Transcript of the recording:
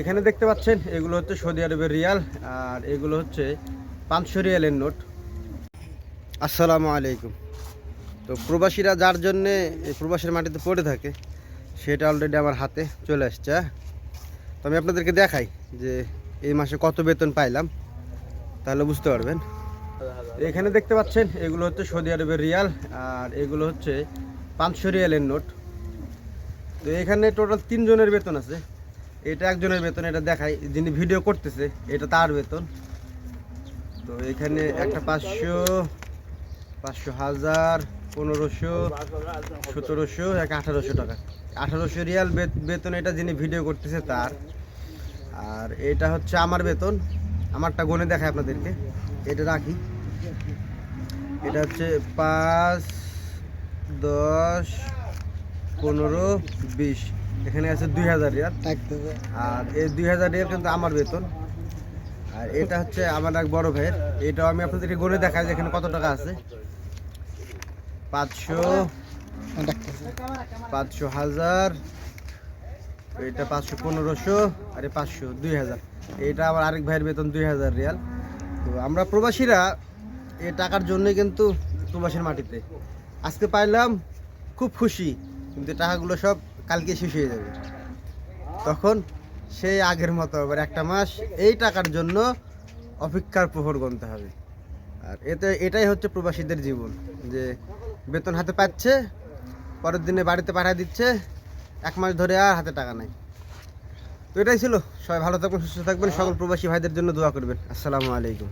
এখানে দেখতে পাচ্ছেন এগুলো হচ্ছে সৌদি আরবের রিয়াল আর এগুলো হচ্ছে পাঁচশো রিয়ালের নোট। আসসালামু আলাইকুম। তো প্রবাসীরা যার জন্যে এই প্রবাসীর মাটিতে পড়ে থাকে সেটা অলরেডি আমার হাতে চলে আসছে হ্যাঁ? তো আমি আপনাদেরকে দেখাই যে এই মাসে কত বেতন পাইলাম তাহলে বুঝতে পারবেন। এখানে দেখতে পাচ্ছেন এগুলো হচ্ছে সৌদি আরবের রিয়াল আর এগুলো হচ্ছে পাঁচশো রিয়ালের নোট। তো এখানে টোটাল তিনজনের বেতন আছে। এটা একজনের বেতন, এটা দেখাই। যিনি ভিডিও করতেছে, এটা তার বেতন। তো এখানে একটা পাঁচশো পাঁচশো হাজার, পনেরোশো, সতেরোশো, এক আঠারোশো টাকা। আঠারোশো রিয়াল বেতন এটা যিনি ভিডিও করতেছে তার। আর এটা হচ্ছে আমার বেতন। আমারটা গনে দেখায় আপনাদেরকে। এটা রাখি। এটা হচ্ছে পাঁচ, দশ, পনেরো, বিশ। এখানে আছে দুই হাজার রিয়াল আর এই দুই হাজার রিয়াল কিন্তু আমার বেতন। আর এটা হচ্ছে আমার এক বড় ভাইয়ের। এটাও আমি আপনাদেরকে গনে দেখাই যে এখানে কত টাকা আছে। পাঁচশো পাঁচশো হাজার। এটা পাঁচশো পনেরোশো আর এই পাঁচশো দুই হাজার। এটা আমার আরেক ভাইয়ের বেতন দুই হাজার রিয়াল। তো আমরা প্রবাসীরা এ টাকার জন্যই কিন্তু প্রবাসীর মাটিতে। আজকে পাইলাম খুব খুশি। কিন্তু টাকাগুলো সব কালকে শেষ হয়ে যাবে। তখন সেই আগের মতো আবার একটা মাস এই টাকার জন্য অপেক্ষার প্রহর গুনতে হবে। আর এতে, এটাই হচ্ছে প্রবাসীদের জীবন, যে বেতন হাতে পাচ্ছে, পরের দিনে বাড়িতে পাঠিয়ে দিচ্ছে, এক মাস ধরে আর হাতে টাকা নাই। তো এটাই ছিল। সবাই ভালো থাকবেন, সুস্থ থাকবেন, সকল প্রবাসী ভাইদের জন্য দোয়া করবেন। আসসালামু আলাইকুম।